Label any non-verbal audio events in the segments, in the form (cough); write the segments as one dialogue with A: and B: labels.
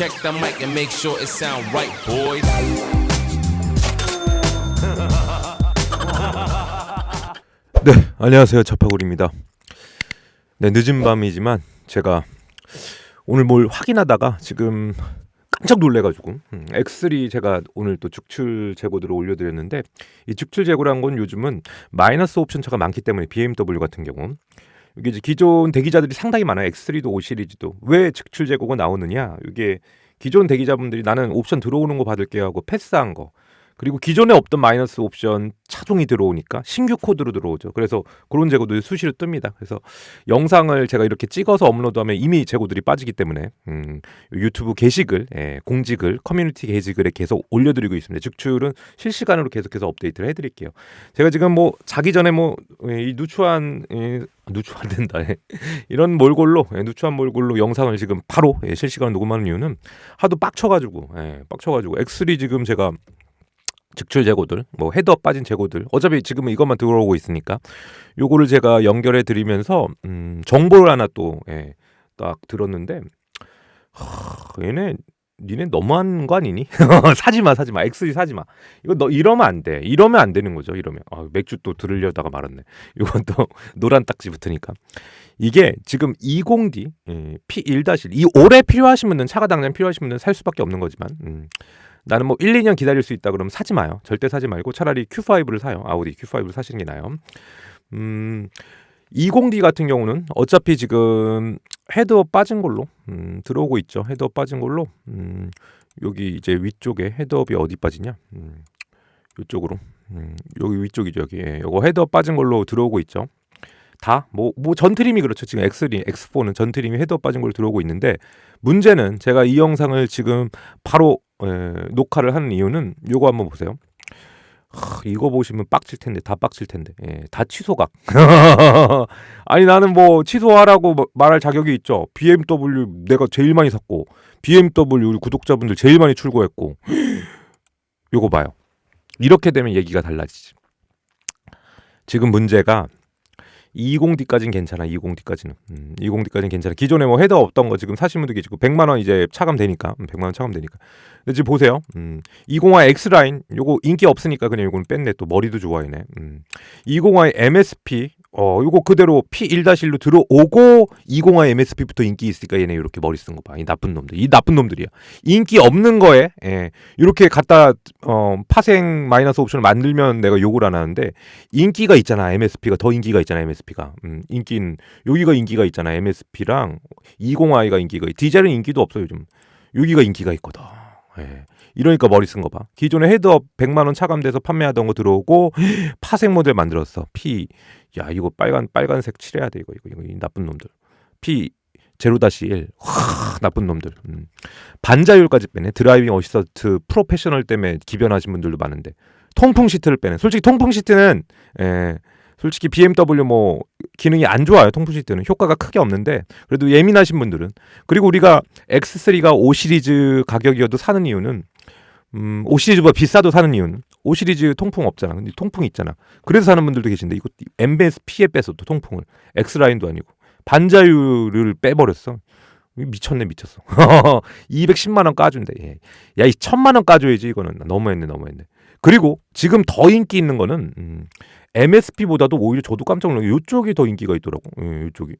A: Check the mic and make sure it sound right, boys. (laughs)
B: 네, 안녕하세요. 자파골입니다. 네, 늦은 밤이지만 제가 오늘 뭘 확인하다가 지금 깜짝 놀래가지고 음, X3 제가 오늘 또 축출 재고들을 올려드렸는데 이 축출 재고란 건 요즘은 마이너스 옵션 차가 많기 때문에 BMW 같은 경우 이게 이제 기존 대기자들이 상당히 많아요. X3도 5 시리즈도 왜 축출 재고가 나오느냐? 이게 기존 대기자분들이 나는 옵션 들어오는 거 받을게요 하고 패스한 거 그리고 기존에 없던 마이너스 옵션 차종이 들어오니까 신규 코드로 들어오죠. 그래서 그런 재고도 수시로 뜹니다. 그래서 영상을 제가 이렇게 찍어서 업로드하면 이미 재고들이 빠지기 때문에 음, 유튜브 게시글, 예, 공지글, 커뮤니티 게시글에 계속 올려드리고 있습니다. 즉출은 실시간으로 계속해서 업데이트를 해드릴게요. 제가 지금 뭐 자기 전에 뭐 이 누추한 예, 누추한 된다. 예. 이런 몰골로 예, 누추한 몰골로 영상을 지금 바로 예, 실시간 녹음하는 이유는 하도 빡쳐가지고 예, 빡쳐가지고 X3 지금 제가 직출 재고들, 뭐 헤드업 빠진 재고들. 어차피 지금은 이것만 들어오고 있으니까 요거를 제가 연결해 드리면서 음, 정보를 하나 또 예, 딱 들었는데 하, 얘네 니네 너무한 거 아니니? (laughs) 사지 마, 사지 마. X3 사지 마. 이거 너 이러면 안 돼. 이러면 안 되는 거죠. 이러면 아, 맥주 또 들으려다가 말았네. 이건 또 (laughs) 노란 딱지 붙으니까 이게 지금 20D 예, P1-1 이 올해 필요하신 분은 차가 당장 필요하신 분은 살 수밖에 없는 거지만 음, 나는 뭐 1, 2년 기다릴 수 있다 그러면 사지 마요. 절대 사지 말고 차라리 Q5를 사요. 아우디 Q5를 사시는 게 나아요. 음, 20D 같은 경우는 어차피 지금 헤드업 빠진 걸로 음, 들어오고 있죠. 헤드업 빠진 걸로 음, 여기 이제 위쪽에 헤드업이 어디 빠지냐? 음, 이쪽으로 음, 여기 위쪽이죠. 여기 예, 요거 헤드업 빠진 걸로 들어오고 있죠. 다 뭐 뭐 전트림이 그렇죠. 지금 X3, X4는 전트림이 헤드업 빠진 걸로 들어오고 있는데 문제는 제가 이 영상을 지금 바로 에, 녹화를 하는 이유는 요거 한번 보세요. 하, 이거 보시면 빡칠 텐데 다 빡칠 텐데 예, 다 취소각. (laughs) 아니 나는 뭐 취소하라고 뭐 말할 자격이 있죠. BMW 내가 제일 많이 샀고 BMW 우리 구독자분들 제일 많이 출고했고 (gasps) 요거 봐요. 이렇게 되면 얘기가 달라지지. 지금 문제가 20D까지는 괜찮아. 20D까지는. 음, 20D까지는 괜찮아. 기존에 뭐 헤더 없던 거 지금 사신 분도 계시고 100만 원 이제 차감되니까. 음, 100만 원 차감되니까. 근데 지금 보세요. 음, 20화 X라인 요거 인기 없으니까 그냥 요거는 뺐네. 또 머리도 좋아이네. 음. 20화의 MSP 어, 요거 그대로 P1-1로 들어오고 20화 MSP부터 인기 있으니까 얘네 이렇게 머리 쓴 거 봐. 이 나쁜 놈들. 이 나쁜 놈들이야. 인기 없는 거에 예, 이렇게 갖다 어, 파생 마이너스 옵션을 만들면 내가 욕을 안 하는데 인기가 있잖아. MSP가 더 인기가 있잖아. MSP가. 음, 인기는 여기가 인기가 있잖아. MSP랑 20i가 인기가 있. 디젤은 인기도 없어 요즘. 여기가 인기가 있거든. 예. 이러니까 머리 쓴 거 봐. 기존에 헤드업 100만 원 차감돼서 판매하던 거 들어오고 (gasps) 파생 모델 만들었어. P 야 이거 빨간 빨간색 칠해야 돼 이거 이거 이거 이 나쁜 놈들. P 제로 다시 1. 와, 나쁜 놈들. 음. 반자율까지 빼네. 드라이빙 어시스트 프로페셔널 때문에 기변하신 분들도 많은데 통풍 시트를 빼네. 솔직히 통풍 시트는 에, 솔직히 BMW 뭐 기능이 안 좋아요. 통풍 시트는 효과가 크게 없는데 그래도 예민하신 분들은 그리고 우리가 X3가 5 시리즈 가격이어도 사는 이유는 음, 5 시리즈보다 비싸도 사는 이유는 5 시리즈 통풍 없잖아. 근데 통풍 있잖아. 그래서 사는 분들도 계신데 이거 MBS P에 뺐어 또 통풍을 X 라인도 아니고 반자율을 빼버렸어. 미쳤네 미쳤어. (laughs) 210만 원 까준대. 예. 야이 천만 원 까줘야지 이거는 너무했네 너무했네. 그리고 지금 더 인기 있는 거는 음, MSP보다도 오히려 저도 깜짝 놀란 게 이쪽이 더 인기가 있더라고. 예, 이쪽이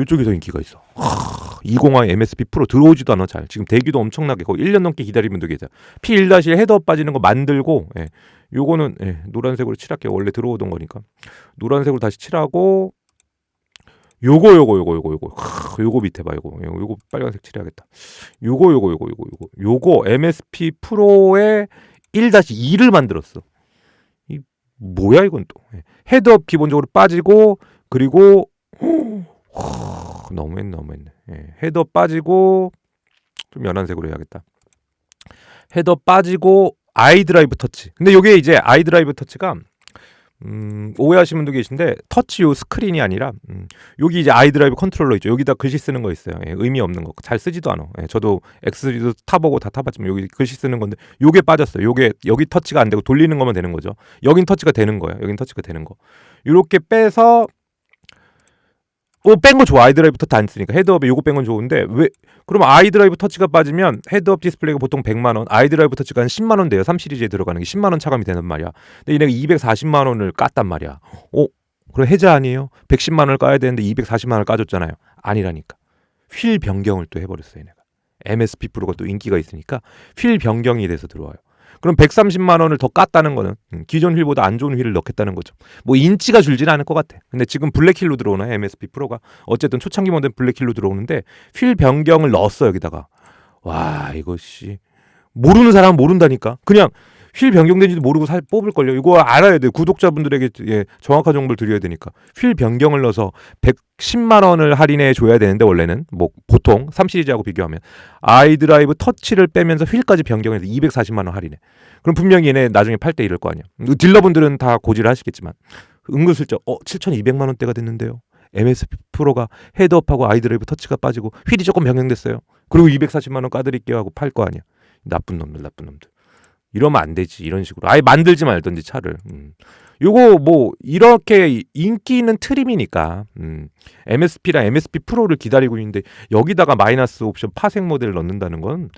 B: 이쪽이 (gasps) 더 인기가 있어. 하, 20화 MSP 프로 들어오지도 않아 잘. 지금 대기도 엄청나게 거의 1년 넘게 기다리면 되겠죠. P1-1 헤드업 빠지는 거 만들고 예. 요거는 예, 노란색으로 칠할게요. 원래 들어오던 거니까. 노란색으로 다시 칠하고 요거 요거 요거 요거 요거 하, 요거 밑에 봐 요거 요거, 요거 빨간색 칠해야겠다. 요거 요거 요거 요거 요거 요거 MSP 프로의 1-2를 만들었어. 이 뭐야 이건 또 예. 헤드업 기본적으로 빠지고 그리고 하, 너무했네 너무했네 예. 헤드업 빠지고 좀 연한색으로 해야겠다. 헤드업 빠지고 아이 드라이브 터치. 근데 요게 이제 아이 드라이브 터치가 음, 오해하시는 분도 계신데 터치 요 스크린이 아니라 음, 여기 이제 아이드라이브 컨트롤러 있죠. 여기다 글씨 쓰는 거 있어요. 예, 의미 없는 거. 잘 쓰지도 않아. 예, 저도 X3도 타보고 다 타봤지만 여기 글씨 쓰는 건데 요게 빠졌어요. 요게 여기 터치가 안 되고 돌리는 거면 되는 거죠. 여긴 터치가 되는 거예요. 여긴 터치가 되는 거. 요렇게 빼서 뺀거 좋아. 아이드라이브 터치 안 쓰니까. 헤드업에 요거 뺀 건 좋은데 왜 그럼 아이드라이브 터치가 빠지면 헤드업 디스플레이가 보통 100만 원 아이드라이브 터치가 한 10만 원 돼요. 3 시리즈에 들어가는 게 10만 원 차감이 되는 말이야. 근데 얘네가 240만 원을 깠단 말이야. 어? 그럼 해자 아니에요? 110만 원을 까야 되는데 240만 원을 까줬잖아요. 아니라니까. 휠 변경을 또 해버렸어요 얘네가. MSP 프로가 또 인기가 있으니까 휠 변경이 돼서 들어와요 그럼 130만 원을 더 깠다는 거는 음, 기존 휠보다 안 좋은 휠을 넣겠다는 거죠. 뭐 인치가 줄지는 않을 것 같아. 근데 지금 블랙힐로 들어오나 MSP 프로가 어쨌든 초창기 모델 블랙힐로 들어오는데 휠 변경을 넣었어 여기다가. 와 이것이 모르는 사람은 모른다니까. 그냥 휠 변경된지도 모르고 사, 뽑을 걸요. 이거 알아야 돼. 구독자분들에게 예, 정확한 정보를 드려야 되니까. 휠 변경을 넣어서 110만 원을 할인해 줘야 되는데 원래는 뭐 보통 3 시리즈하고 비교하면 아이드라이브 터치를 빼면서 휠까지 변경해서 240만 원 할인해. 그럼 분명히 얘네 나중에 팔 때 이럴 거 아니야. 딜러분들은 다 고지를 하시겠지만 은근슬쩍 어 7,200만 원대가 됐는데요. MSP 프로가 헤드업하고 아이드라이브 터치가 빠지고 휠이 조금 변경됐어요. 그리고 240만 원 까드릴게요 하고 팔 거 아니야. 나쁜 놈들, 나쁜 놈들. 이러면 안 되지. 이런 식으로 아예 만들지 말던지 차를. 음. 요거 뭐 이렇게 인기 있는 트림이니까 음. MSP랑 MSP 프로를 기다리고 있는데 여기다가 마이너스 옵션 파생 모델을 넣는다는 건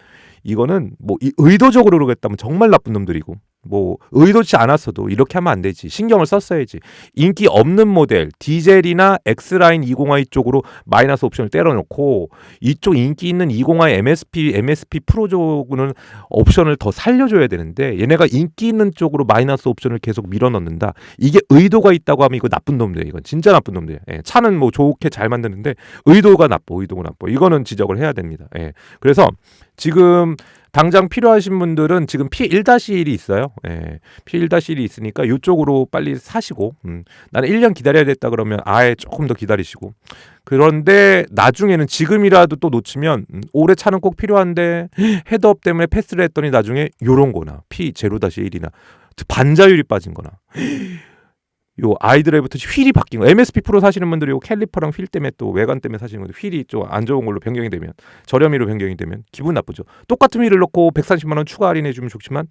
B: 이거는 뭐 이- 의도적으로 그러겠다면 정말 나쁜 놈들이고 뭐 의도치 않았어도 이렇게 하면 안 되지. 신경을 썼어야지. 인기 없는 모델 디젤이나 X라인 20i 쪽으로 마이너스 옵션을 때려놓고 이쪽 인기 있는 20i MSP MSP 프로 쪽은 옵션을 더 살려줘야 되는데 얘네가 인기 있는 쪽으로 마이너스 옵션을 계속 밀어넣는다. 이게 의도가 있다고 하면 이거 나쁜 놈들 이건 진짜 나쁜 놈들. 예, 차는 뭐 좋게 잘 만드는데 의도가 나빠 의도가 나빠. 이거는 지적을 해야 됩니다. 예, 그래서 지금 당장 필요하신 분들은 지금 P1-1이 있어요. 예. P1-1이 있으니까 이쪽으로 빨리 사시고 음. 나는 1년 기다려야 됐다 그러면 아예 조금 더 기다리시고 그런데 나중에는 지금이라도 또 놓치면 음, 올해 차는 꼭 필요한데 헤드업 때문에 패스를 했더니 나중에 요런 거나 P0-1이나 반자율이 빠진 거나 요 아이드라이브 터치 휠이 바뀐 거 MSP 프로 사시는 분들이 요 캘리퍼랑 휠 때문에 또 외관 때문에 사시는 분들 휠이 좀 안 좋은 걸로 변경이 되면 저렴이로 변경이 되면 기분 나쁘죠. 똑같은 휠을 넣고 130만 원 추가 할인해 주면 좋지만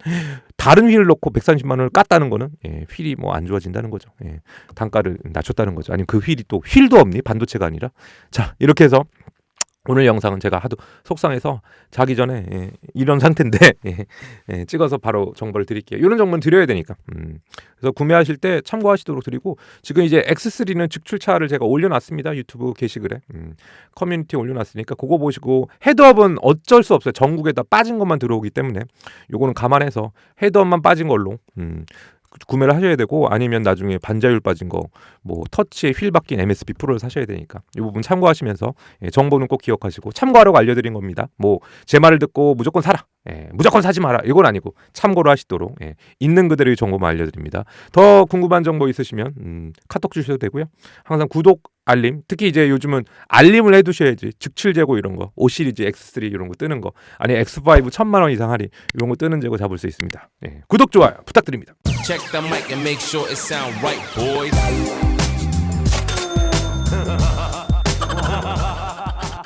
B: 다른 휠을 넣고 130만 원을 깠다는 거는 예, 휠이 뭐 안 좋아진다는 거죠. 예, 단가를 낮췄다는 거죠. 아니면 그 휠이 또 휠도 없니 반도체가 아니라 자 이렇게 해서 오늘 영상은 제가 하도 속상해서 자기 전에 예, 이런 상태인데 (laughs) 예, 예, 찍어서 바로 정보를 드릴게요. 이런 정보는 드려야 되니까. 음. 그래서 구매하실 때 참고하시도록 드리고 지금 이제 X3는 직출차를 제가 올려놨습니다. 유튜브 게시글에 음, 커뮤니티에 올려놨으니까 그거 보시고 헤드업은 어쩔 수 없어요. 전국에 다 빠진 것만 들어오기 때문에 요거는 감안해서 헤드업만 빠진 걸로 음, 구매를 하셔야 되고 아니면 나중에 반자율 빠진 거 뭐 터치에 휠 바뀐 MSP 프로를 사셔야 되니까 이 부분 참고하시면서 예, 정보는 꼭 기억하시고 참고하라고 알려드린 겁니다. 뭐 제 말을 듣고 무조건 사라, 예, 무조건 사지 마라 이건 아니고 참고를 하시도록 예, 있는 그대로의 정보만 알려드립니다. 더 궁금한 정보 있으시면 음, 카톡 주셔도 되고요. 항상 구독 알림. 특히 이제 요즘은 알림을 해두셔야지. 즉칠 재고 이런 거 5 시리즈 X3 이런 거 뜨는 거. 아니 X5 천만 원 이상 할인. 이런 거 뜨는 재고 잡을 수 있습니다. 예, 구독 좋아요 부탁드립니다.